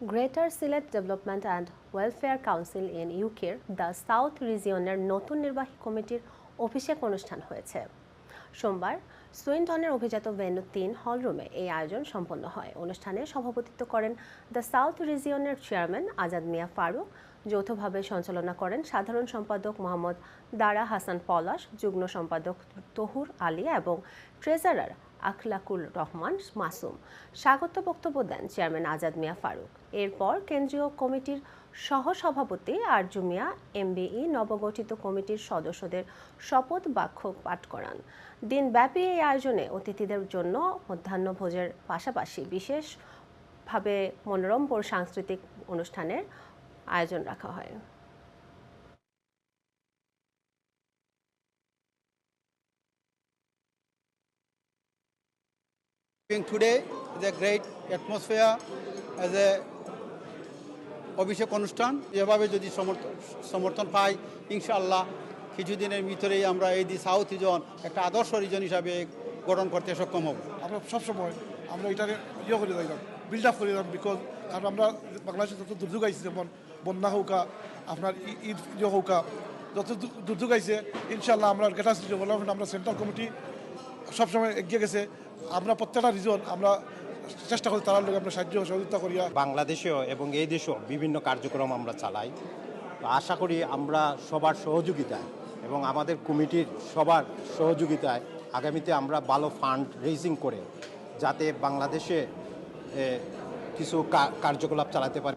Greater Sylhet development and welfare council in ইউকের the south রিজিয়নের নতুন নির্বাহী কমিটির অভিষেক অনুষ্ঠান হয়েছে। সোমবার সুইন্টনের অভিজাত ভেন্যু তিন হলরুমে এই আয়োজন সম্পন্ন হয়। অনুষ্ঠানে সভাপতিত্ব করেন দ্য সাউথ রিজিয়নের চেয়ারম্যান আজাদ মিয়া ফারুক, যৌথভাবে সঞ্চালনা করেন সাধারণ সম্পাদক মোহাম্মদ দারা হাসান পলাশ, যুগ্ম সম্পাদক তহুর আলী এবং ট্রেজারার আখলাকুল রহমান মাসুম। স্বাগত বক্তব্য দেন চেয়ারম্যান আজাদ মিয়া ফারুক। এরপর কেন্দ্রীয় কমিটির সহসভাপতি আরজু মিয়া এমবিই নবগঠিত কমিটির সদস্যদের শপথ বাক্য পাঠ করান। দিনব্যাপী এই আয়োজনে অতিথিদের জন্য মধ্যাহ্নভোজের পাশাপাশি বিশেষভাবে মনোরম সাংস্কৃতিক অনুষ্ঠানের আয়োজন রাখা হয়। Today is a great atmosphere, as a অভিষেক অনুষ্ঠান। এভাবে যদি সমর্থন পাই, ইনশাআল্লাহ কিছুদিনের ভিতরেই আমরা এই দি সাউথ রিজন একটা আদর্শ রিজন হিসাবে গঠন করতে সক্ষম হব। আমরা সবসময় আমরা এটাকে ইয়ে করে দিলাম বিল্ড আপ করে দিলাম বিকজ কারণ আমরা বাংলাদেশে যত দুর্যোগ আইছে, যেমন বন্যা হৌকা, আপনার ঈদ ইয়ে হৌকা, যত দুর্যোগ আইছে ইনশাল্লাহ আমরা গেটাস ডেভেলপমেন্ট আমরা সেন্ট্রাল কমিটি সবসময় এগিয়ে গেছে। আমরা প্রত্যেকটা রিজন আমরা চেষ্টা করি তার লোক আমরা সাহায্য, সহযোগিতা করিয়া। বাংলাদেশেও এবং এই দেশেও বিভিন্ন কার্যক্রম আমরা চালাই। আশা করি আমরা সবার সহযোগিতায় এবং আমাদের কমিটির সবার সহযোগিতায় আগামীতে আমরা ভালো ফান্ড রেজিং করে যাতে বাংলাদেশে কিছু কার্যকলাপ চালাতে পারি।